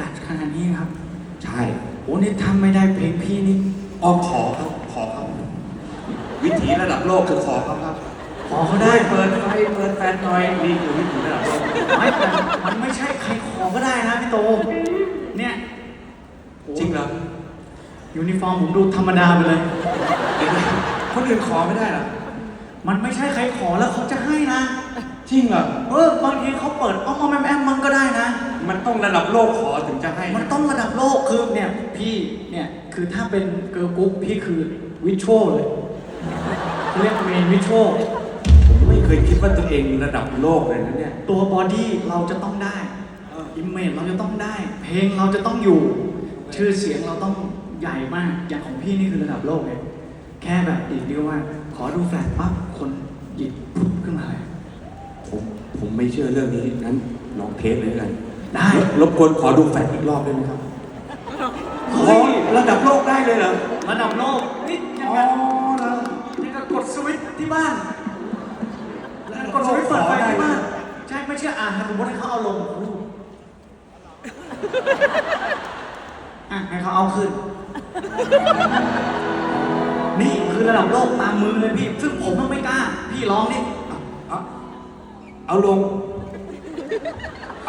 ลชขนาดนี้ครับ ใช่โอ้นี่ทำไม่ได้เพลงพี่นี่ออขอครับ ขอครับ วิถีระดับโลกคือขอครับครับ ขอเขาได้เปิดไฟเปิดแฟนหน่อยนี่คือวิถีระดับโลกไม่แต่มันไม่ใช่ใครขอก็ได้นะพี่โต เนี่ยโอ้จริงเหรอยูนิฟอร์มผมดูธรรมดาไปเลยเดี๋ยวนะคนอื่นขอไม่ได้เหรอ มันไม่ใช่ใครขอแล้วเขาจะให้นะ จริงเหรอ เออบางทีเขาเปิดอ้อมอมแอมแอมมันก็ได้นะ มันต้องระดับโลกขอถึงจะให้มันต้องระดับโลกคือเนี่ยพี่เนี่ยคือถ้าเป็นเกิร์ลกรุ๊ปพี่คือวิชวลเลยเรียกเมนวิชวลผมไม่เคยคิดว่าตัวเองระดับโลกเลยนะเนี่ยตัวบอดี้เราจะต้องได้อิมเมจเราจะต้องได้ เพลงเราจะต้องอยู่ ชื่อเสียงเราต้องใหญ่มากอย่างของพี่นี่คือระดับโลกเลยแค่แบบอีกเดียวว่า ขอดูแฟลชปั๊บคนหยิบปุ๊บขึ้นมาเลยผมผมไม่เชื่อเรื่องนี้งั้นลองเทสเลยแล้วกัน ได้รบกวนขอดูแฟลชอีกรอบได้ไหมครับขอระดับโลกได้เลยเหรอระดับโลกนี่ยัอ๋งอไงเหรอนี่ก็กดสวิตช์ที่บ้านแล้วกดสวิตช์เปิดไฟที่บ้านใช่ไม่เชื่ออะสมมติให้เขาเอาลงอะให้เขาเอาขึ้น นี่คือระดับโลกตามมือเลยพี่ ซึ่งผมมันไม่กล้า พี่ร้องนี่ เอาเอาลง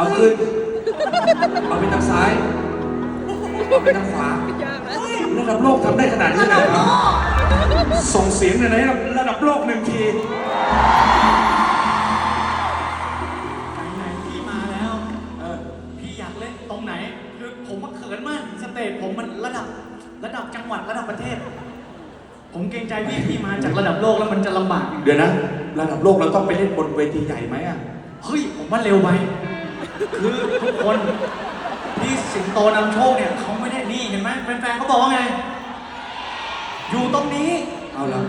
เอาขึ้น เอาไปทางซ้าย เอาไปทางขวา ระดับโลกทำได้ขนาดนี้เลยเหรอส่งเสียงหน่อยนะระดับโลกหนึ่งที ไหนๆพี่มาแล้ว เออ พี่อยากเล่นตรงไหน คือผมมาเขินมากสเตจผมมันระดับระดับจังหวัดระดับประเทศ ผมเกรงใจพี่พี่มาจากระดับโลกแล้วมันจะลำบาก เดี๋ยวนะ ระดับโลกเราต้องไปเล่นบนเวทีใหญ่ไหมอะ เฮ้ย ผมว่าเร็วไป คือทุกคนที่สิงโตนำโชคเนี่ยเขาไม่ได้นี่เห็นไหมแฟนๆเขาบอกว่าไง อยู่ตรงนี้ เอาละ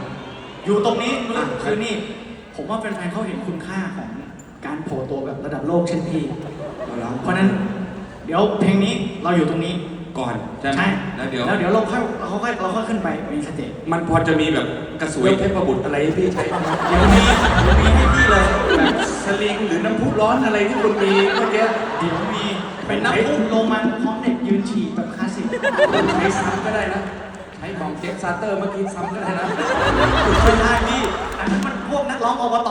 อยู่ตรงนี้อะ คือนี่ ผมว่าแฟนๆเขาเห็นคุณค่าของการโผล่ตัวแบบระดับโลกเช่นพี่ เอาละเพราะฉะนั้น เดี๋ยวเพลงนี้เราอยู่ตรงนี้ ก่อนใช่ไหมใช่แล้วเดี๋ยว แล้วเดี๋ยวเราค่อยเราค่อยเราค่อยขึ้นไปมีสเตจมันพอจะมีแบบกระสวยเทพบุตรอะไรให้พี่ใช้บ้างไหมเดี๋ยวมีเดี๋ยวมีให้พี่เลยแบบสลิงหรือน้ำพุร้อนอะไรที่คุณมีเมื่อกี้เดี๋ยวมีเป็นน้ำพุโรมันพร้อมเด็กยืนฉี่แบบคลาสสิกใช้ซ้ำก็ได้นะใช้ของเจฟซาเตอร์เมื่อกี้ซ้ำก็ได้นะไม่ได้พี่อันนั้นมันพวกนักร้องอบต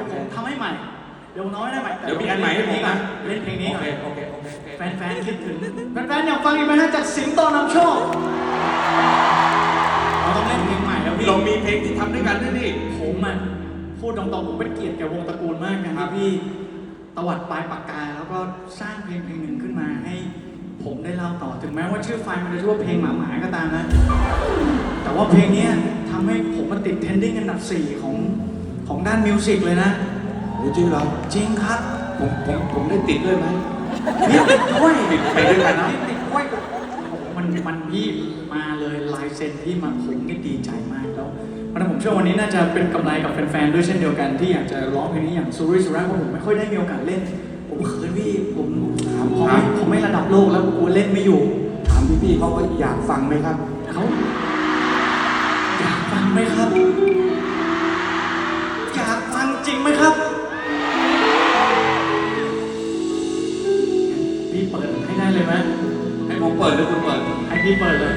ยวเดี๋ยวผมทำให้ใหม่ เดี๋ยวน้อยได้ใหม่แต่เดี๋ยวมีอันใหม่ให้ผมนะเล่นเพลงนี้โอก่อเคนโอเคโอเคโอเคแฟนๆคิดถึงแฟนๆอยากฟังอีกไหมฮะจากสิงโตนำโชคเราต้องเล่นเพลงใหม่แล้วพี่ เรามีเพลงที่ทำด้วยกันด้วยนี่ ผมอะพูดตรงๆผมเป็นเกียรติแก่วงตระกูลมากนะคครัรับบ พี่ตวัดปลายปากกาแล้วก็สร้างเพลงเพลงหนึ่งขึ้นมาให้ผมได้เล่าต่อถึงแม้ว่าชื่อไฟล์มันจะชื่อว่าเพลงหมาหมาก็ตามนะ แต่ว่าเพลงเนี้ยทำให้ผมมาติดเทรนดิ้งอันดับ 4 ของ ของด้านมิวสิกเลยนะจริงเหรอ จริงครับ ผมผมผมได้ติดด้วยไหมพี่ติดด้วยติดไปด้วยกันนะพี่ติดด้วยมันมันพี่มาเลยลายเซ็นพี่มาผมนี่ดีใจมากแล้วเพราะฉะนั้นผมเชื่อวันนี้น่าจะเป็นกำไรกับแฟนๆด้วยเช่นเดียวกันที่อยากจะร้องเพลงนี้อย่างซูริสุระเพราะผมไม่ค่อยได้มีโอกาสเล่น ผมเขินพี่ผมผมไม่ผมไม่ระดับโลกแล้วกลัวเล่นไม่อยู่ถามพี่ๆเขาก็อยากฟังไหมครับเขาอยากฟังไหมครับอยากฟังจ ริงไหมครับ พี่เปิดให้ได้เลยไหมให้ผมเปิดหรือคุณเปิด ให้พี่เปิดเลย